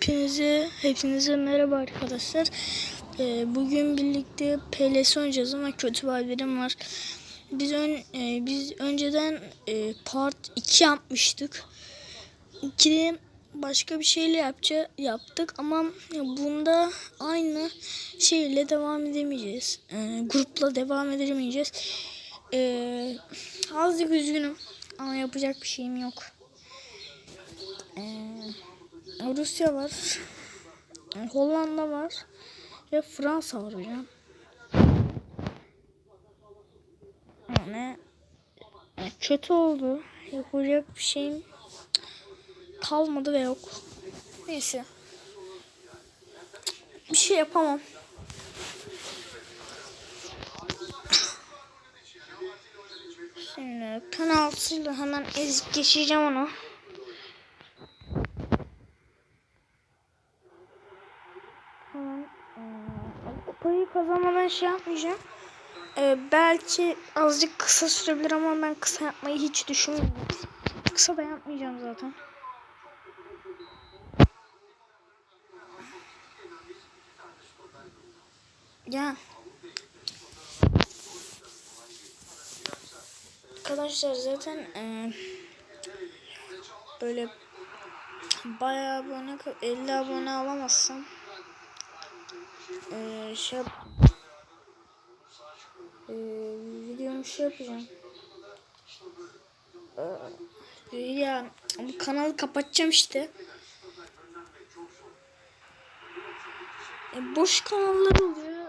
Hepinize, hepinize merhaba arkadaşlar. Ee, bugün birlikte PLS oynayacağız ama kötü haberim var. Biz ön, e, biz önceden e, part 2 yapmıştık. 2'de başka bir şeyle yapça, yaptık ama bunda aynı şeyle devam edemeyeceğiz. Ee, grupla devam edemeyeceğiz. Ee, azıcık üzgünüm ama yapacak bir şeyim yok. Ee, Rusya var. Hollanda var. Ve Fransa var hocam. Yani yani kötü oldu. Yapacak bir şeyim kalmadı ve yok. Neyse. Bir şey yapamam. Şimdi penaltıyla hemen ezip geçeceğim onu. Hemen eee, kupayı kazanmadan şey yapmayacağım. Eee, belki azıcık kısa sürebilir ama ben kısa yapmayı hiç düşünmüyorum. Kısa da yapmayacağım zaten. Ya. Arkadaşlar zaten eee, böyle bayağı abone 50 abone alamazsam eee şey eee videomu şey yapacağım. Eee, ya bu kanalı kapatacağım işte. E, boş kanallar oluyor.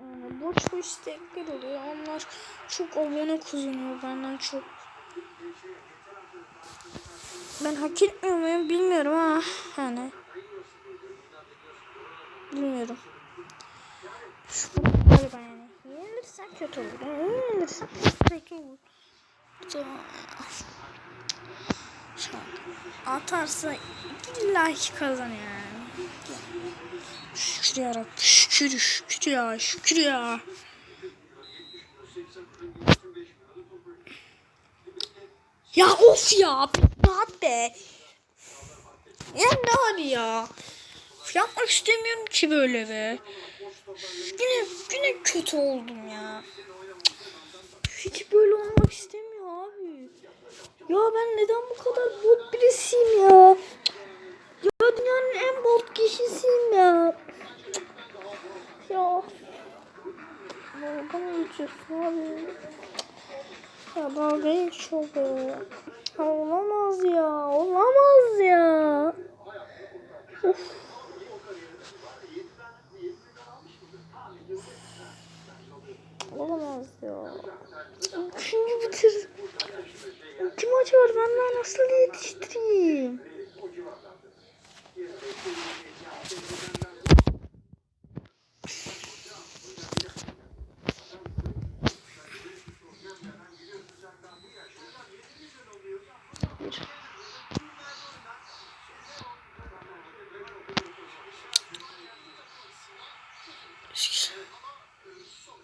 Yani boş boş istekler oluyor. Onlar çok abone kazanıyor benden çok. Ben hak etmiyor muyum bilmiyorum ama yani bilmiyorum. Şu galiba yani. Yenilirsen kötü olur. Yani yenilirsen kötü olur. Atarsa illa ki kazanıyor yani. Şükür ya Şükür, şükür ya, şükür ya. Ya of ya, rahat be. Ya ne var ya? Yapmak istemiyorum ki böyle be. Yine, yine kötü oldum ya. Hiç böyle olmak istemiyor abi. Ya ben neden bu kadar bot birisiyim ya? Ya dünyanın en bot kişisiyim ya. Ya. Dalga mı geçiyorsun abi? Ya dalga geçiyor be. Ya olamaz ya. Olamaz ya. Of. Olamaz ya. Üçüncü bitir. Maç var. Ben daha nasıl yetiştireyim?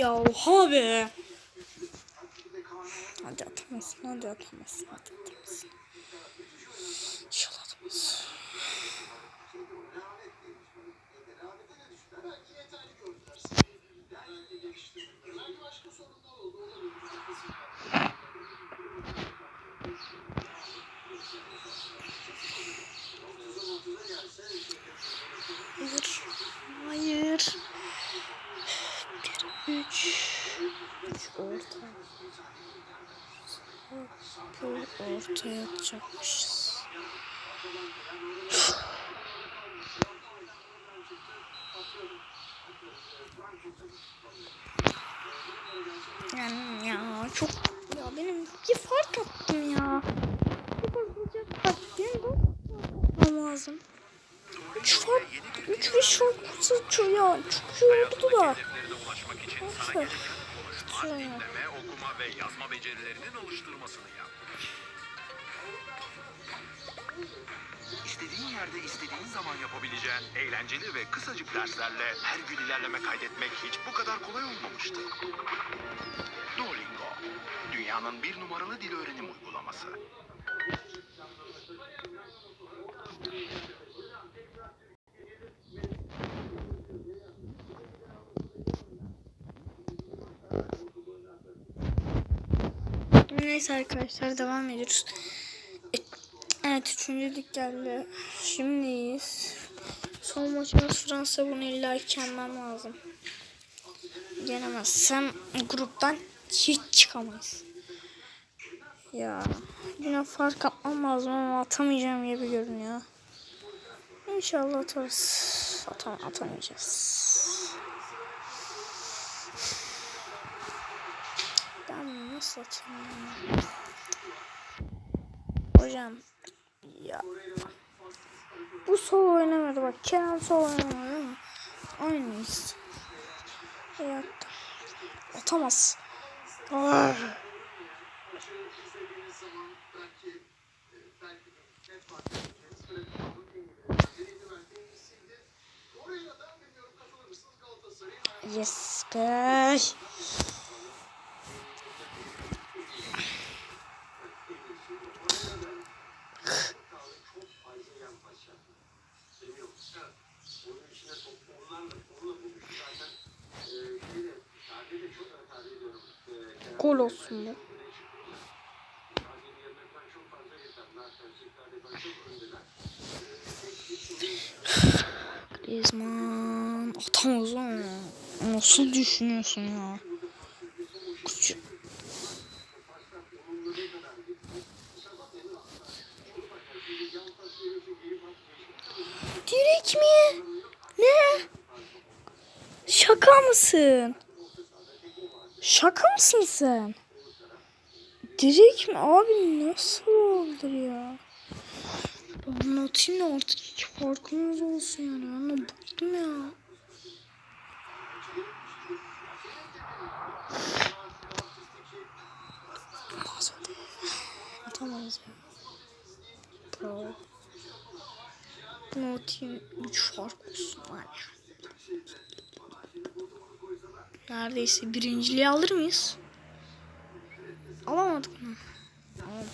Ya oha be. Hadi atamazsın, hadi atamazsın, hadi atamazsın. İnşallah atamazsın. Hayır. Hayır. Bir, üç. Üç orta. Bu ortaya atacakmışız. Yani ya çok ya benim iki fark attım ya. Bir fark atacak benim bu fark lazım. Üç fark, üç beş fark atıyor ya. Çok oldu da. Neyse. sana okuma ve yazma becerilerinin oluşturmasını yap. İstediğin yerde istediğin zaman yapabileceğin eğlenceli ve kısacık derslerle her gün ilerleme kaydetmek hiç bu kadar kolay olmamıştı. Duolingo, dünyanın bir numaralı dil öğrenim uygulaması. Neyse arkadaşlar devam ediyoruz. Evet üçüncü lig geldi. Şimdiyiz. Son maçımız Fransa bunu illa yenmem lazım. Yenemezsem gruptan hiç çıkamayız. Ya yine fark atmam lazım ama atamayacağım gibi görünüyor. İnşallah atarız. Atam atamayacağız. Ben nasıl atayım ya? Hocam ya bu sol oynamadı bak Kenan sol oynamadı ama aynıyız. Attı. Atamaz. Ah. Yes be. Gol olsun bu. Griezmann atamaz ama nasıl düşünüyorsun ya? Küçük. Direkt mi? Ne? Şaka mısın? Mısın sen? Mi? Abi nasıl oldu ya? Ben atayım da artık hiç farkımız olsun yani. De bıktım ya. Ya. Bravo. Bunu atayım. 3 fark olsun var ya. Neredeyse birinciliği alır mıyız? Alamadık mı? Alamadık.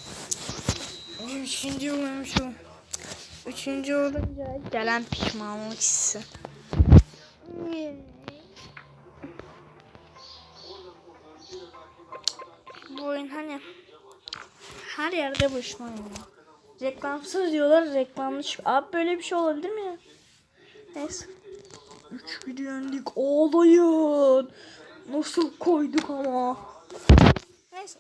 Üçüncü olmuşum. Üçüncü olunca gelen pişmanlık hissi. Bu oyun hani her yerde boşuna oynuyor. Reklamsız diyorlar reklamlı çık. Abi böyle bir şey olabilir mi ya? Neyse. 3 bir yendik. Ağlayın. Nasıl koyduk ama. Neyse.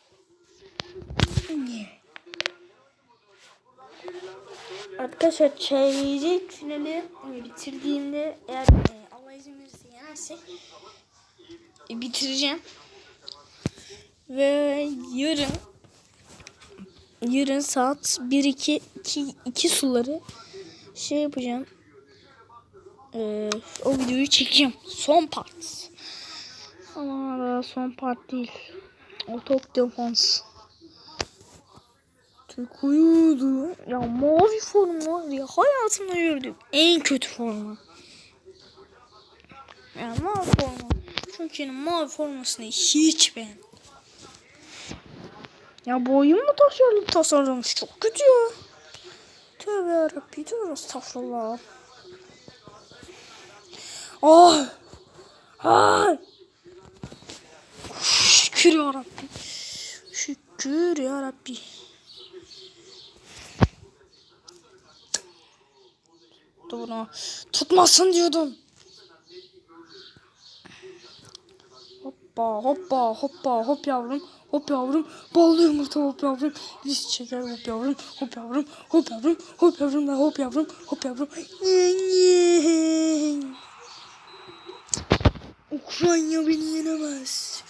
Arkadaşlar çeyrek finali e, bitirdiğimde eğer e, Allah izin verirse yenersek e, bitireceğim. Ve yarın yarın saat 1 2 2, 2 suları şey yapacağım. Ee, o videoyu çekeceğim. Son part. Ama daha son part değil. Otok defans. Türk uyudu. Ya mavi forma ya hayatımda gördüğüm en kötü forma. Ya mavi forma. Çünkü mavi formasını hiç beğenmedim. Ya bu oyun mu tasarlı tasarlamış? Çok kötü ya. Tövbe yarabbim. Tövbe estağfurullah. Ay. Ay. Şükür yarabbim. Şükür yarabbim. Doğru. Tutmasın diyordum. Hoppa hoppa hoppa hop yavrum. hop yavrum. Ballı yumurta hop yavrum. Risk şeker hop yavrum. Hop yavrum. Hop yavrum. Hop yavrum hop yavrum. Hop yavrum. Ukrayna beni yenemez.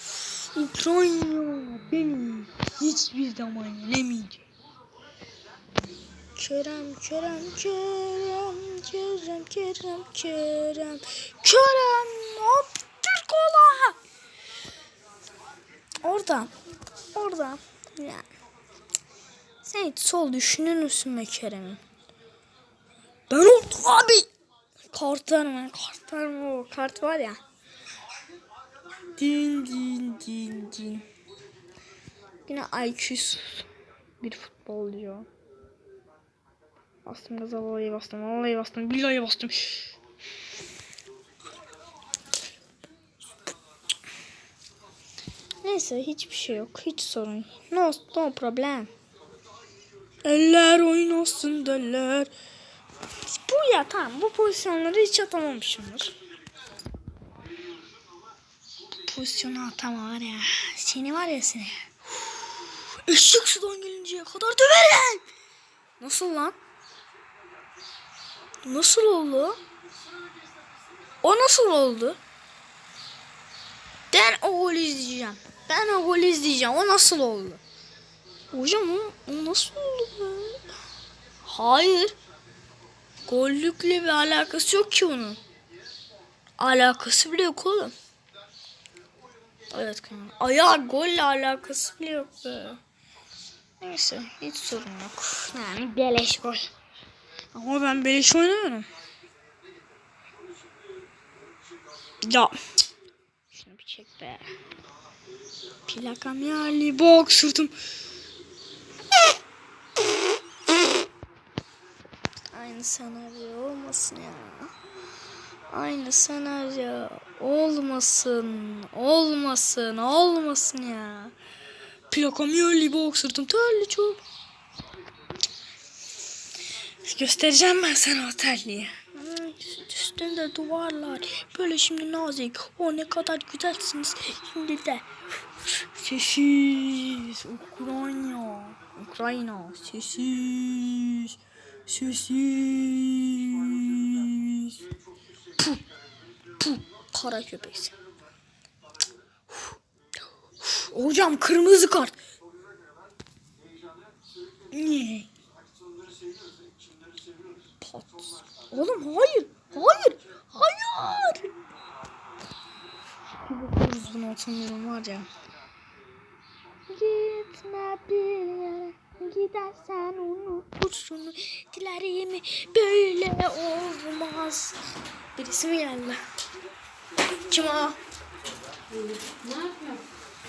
Ukrayna beni hiçbir zaman yenemeyecek. Kerem, Kerem, Kerem, Kerem, Kerem, Kerem, Kerem, hop, Türk ola. Oradan, oradan, yani. Sen hiç sol düşünür müsün be Kerem'in? Ben oldum abi. Kartlar mı? Kartlar mı? Kart var ya. Din din din din. Yine IQ'suz bir futbolcu. Bastım gaza vallahi bastım. Vallahi bastım. Billahi bastım. Neyse hiçbir şey yok. Hiç sorun. No, no problem. Eller oynasın deller. Bu ya tamam bu pozisyonları hiç atamamışımdır. Bu pozisyonu atama var ya. Seni var ya seni. Işık sudan gelinceye kadar döverim. Nasıl lan? Nasıl oldu? O nasıl oldu? Ben o golü izleyeceğim. Ben o golü izleyeceğim. O nasıl oldu? Hocam o, o nasıl oldu be? Hayır. Gollükle bir alakası yok ki bunun. Alakası bile yok oğlum. Evet kanka. Ayağı golle alakası bile yok be. Neyse hiç sorun yok. Yani beleş gol. Ama ben beleş oynamıyorum. Ya. Şunu bir çek be. Plakam yerli bok sırtım. Aynı senaryo olmasın ya. Aynı senaryo olmasın. Olmasın. Olmasın ya. Plakam yerli bok sırtım terli çok. Göstereceğim ben sana o terliği. Üstünde duvarlar. Böyle şimdi nazik. O ne kadar güzelsiniz. Şimdi de sessiz. Ukrayna. Ukrayna. Sessiz. Sessiz. Puh. Puh. Kara köpeksin. Hocam kırmızı kart. Niye? Pat. Oğlum hayır. Hayır. Hayır. Bir bakıyoruz bunu atamıyorum var ya. Gitme bir yere. Gidersen unutursun. Dilerim böyle olmaz. Birisi mi geldi? Kim o?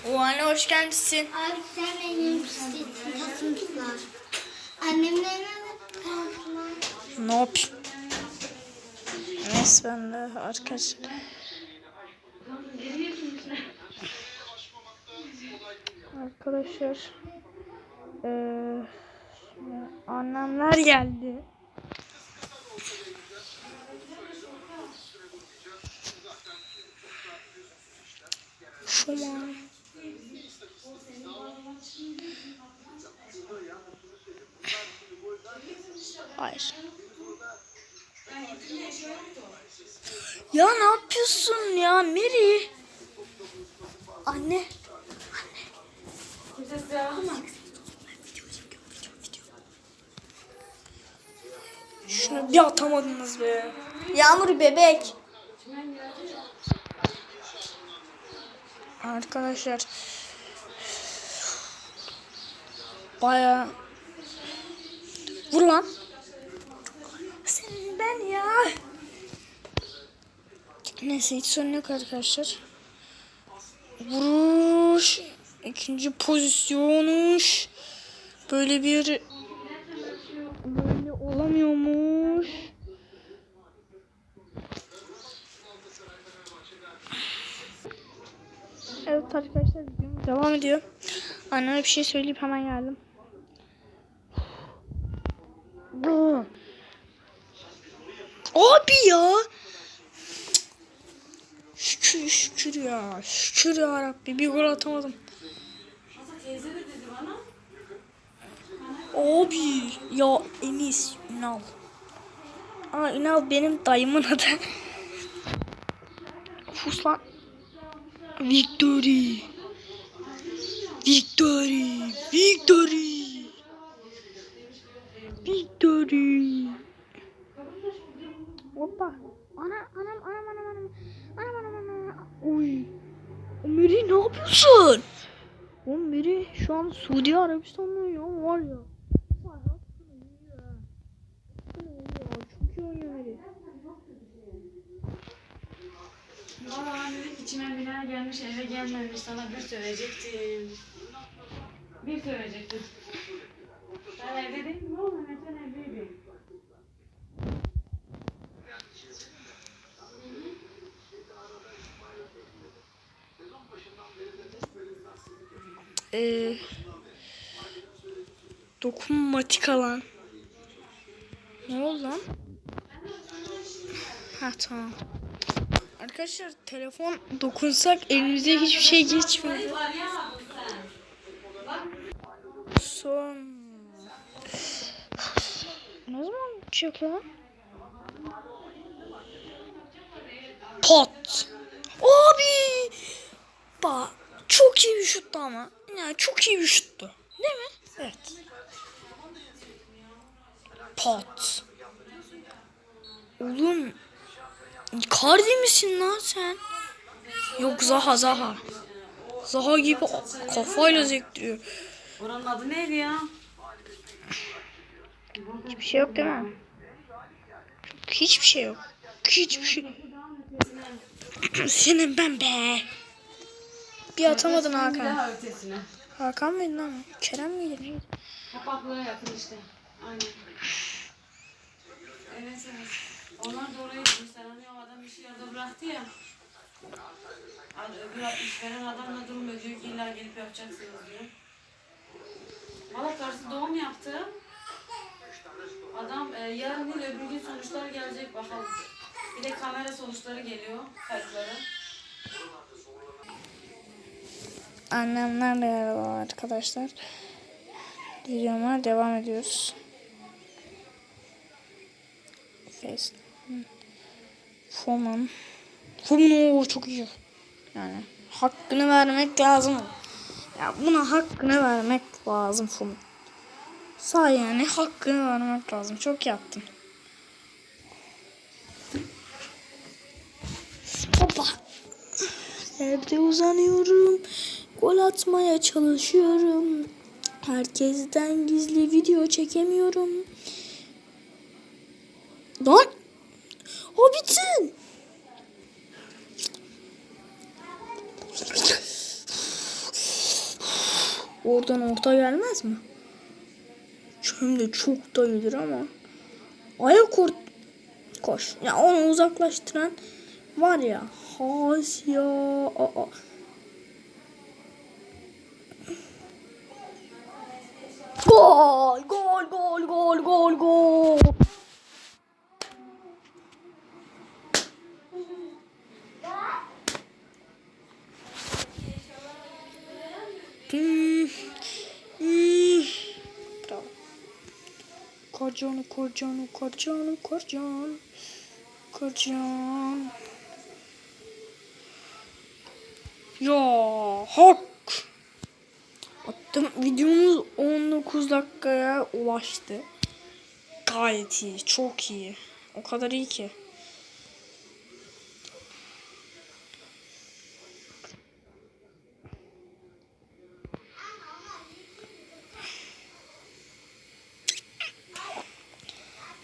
O anne hoş gelmişsin. Abi sen benim pislettin kasıntılar. Annemle ne kaldılar? Ne yapayım? Neyse ben de arkadaşlar. Arkadaşlar. Şimdi annemler geldi. Şu an. Hayır. Ya ne yapıyorsun ya Mary? Anne. Şunu bir atamadınız be. Yağmur bebek. Arkadaşlar. Baya Vur lan. Senin ben ya. Neyse hiç sorun yok arkadaşlar. Vuruş. ikinci pozisyonuş. Böyle bir böyle olamıyormuş. Evet arkadaşlar devam ediyor. Anneme bir şey söyleyip hemen geldim. Abi ya. Şükür şükür ya. Şükür ya Rabbi bir gol atamadım. teyze de dedi bana. Abi ya Enis Ünal. Aa Ünal benim dayımın adı. Sus lan. Victory. Victory. Victory. Victory. Hoppa. Ana anam anam anam anam. Anam anam anam. Uy. Meri ne yapıyorsun? Oğlum Meri şu an Suudi Arabistan'da ya var ya. Çok iyi oynuyor Meri. Valla dedim içime biner gelmiş eve gelmemiş sana bir söyleyecektim. Bir söyleyecektim. Ben evde değilim oğlum Mehmet ben evdeydim. Ee, dokunmatik alan. Ne oldu lan? Ha tamam. Arkadaşlar telefon dokunsak elimize hiçbir şey geçmiyor. Son. Ne zaman bitecek lan? Pot. Abi. Bak çok iyi bir şuttu ama. Yani çok iyi bir şuttu. Değil mi? Evet. Pot. Oğlum. Icardi misin lan sen? Yok Zaha Zaha. Zaha gibi kafayla zekliyor. Oranın adı neydi ya? Hiçbir şey yok değil mi? Hiçbir şey yok. Hiçbir şey Senin ben be. Bir atamadın Hakan. daha ötesine. Hakan mıydı lan? Kerem miydi? Neydi? Kapaklığa yakın işte. Aynen. Evet evet. Onlar da oraya gitmişler. Hani o adam işi yarıda bıraktı ya. Hani öbür işveren adamla durmuyor diyor ki illa gelip yapacaksınız diyor. Valla karısı doğum yaptı. Adam e, yarın değil öbür gün sonuçlar gelecek bakalım. Bir de kamera sonuçları geliyor. Kayıtları. Annemler merhaba arkadaşlar. Videoma devam ediyoruz. Face. Foman. Foman çok iyi. Yani hakkını vermek lazım. Ya buna hakkını vermek lazım Foman. Sağ yani hakkını vermek lazım. Çok yaptın. Hoppa. Evde uzanıyorum. Gol atmaya çalışıyorum. Herkesten gizli video çekemiyorum. Lan! Hobbit'in! Oradan orta gelmez mi? De çok da iyidir ama. Ayak ort... Koş. Ya onu uzaklaştıran var ya. Hasya. Aa. Gol, gol, gol, gol, gol, gol. Korcan, korcan, korcan, korcan. Korcan. Ya hak. Videomuz 19 dakikaya ulaştı. Gayet iyi. Çok iyi. O kadar iyi ki.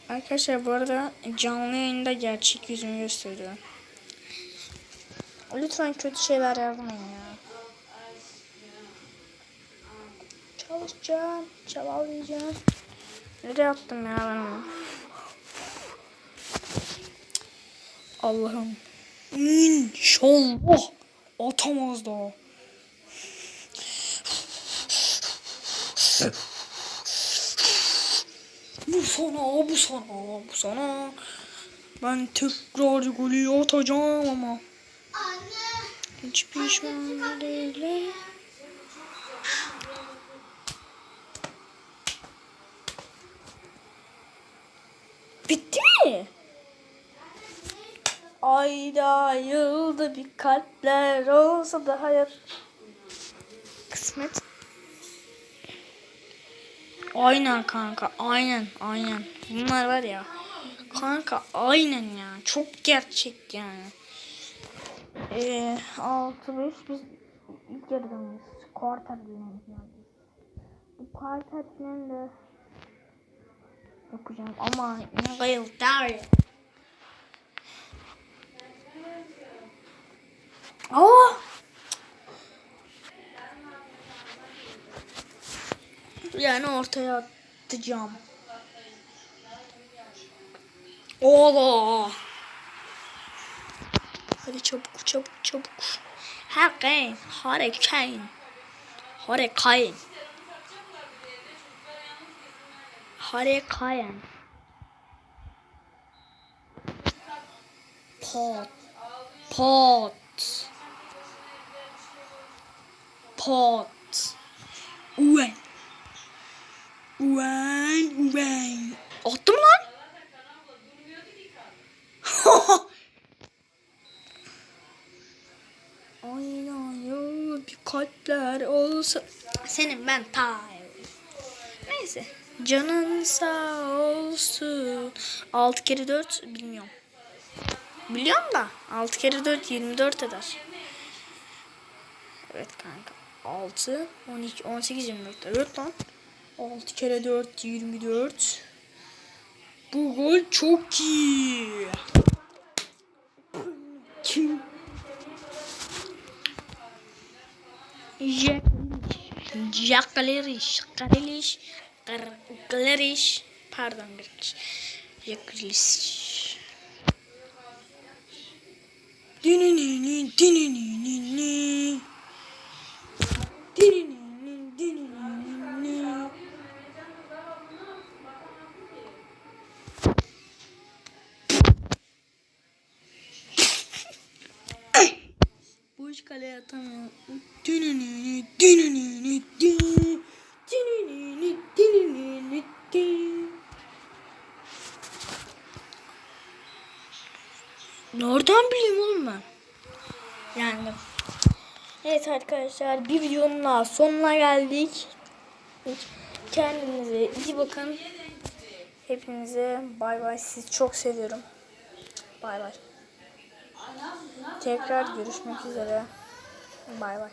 Arkadaşlar bu arada canlı yayında gerçek yüzümü gösteriyorum. Lütfen kötü şeyler yazmayın ya. Çalışacağım, çabalayacağım. Nereye attım ya ben onu? Allah'ım. İnşallah atamaz daha. Bu sana, bu sana, bu sana. Ben tekrar golü atacağım ama. Anne. Hiç pişman değilim. Ayda yılda bir kalpler olsa da hayat kısmet. Aynen kanka aynen aynen. Bunlar var ya kanka aynen ya çok gerçek yani. Ee, 6-5 biz ilk yarıdayız. Quarter dinleyiz yani. Bu quarter de okuyacağım ama ne yıllar ya. Aa! Yani ortaya atacağım. Ola! Hadi çabuk çabuk çabuk. Harekein, harekein. Harekein. Harekein. Pot. Pot. Pot. Uven. Uven, uven. Attım lan. Aynen ya bir kalpler olsa senin ben ta neyse canın sağ olsun 6 kere 4 bilmiyorum biliyorum da 6 kere 4 24 eder evet kanka 6 12 18 24 evet lan. 6 kere 4 24 bu gol çok iyi. Kim? Jack Jack Grealish. Grealish. Grealish. Pardon Grealish. Jack Grealish. Dinini dinini dinini dinini Boş kaleye atamıyor. Dünününü, dünününü, Evet arkadaşlar bir videonun daha sonuna geldik. Kendinize iyi bakın. Hepinize bay bay. Sizi çok seviyorum. Bay bay. Tekrar görüşmek üzere. Bay bay.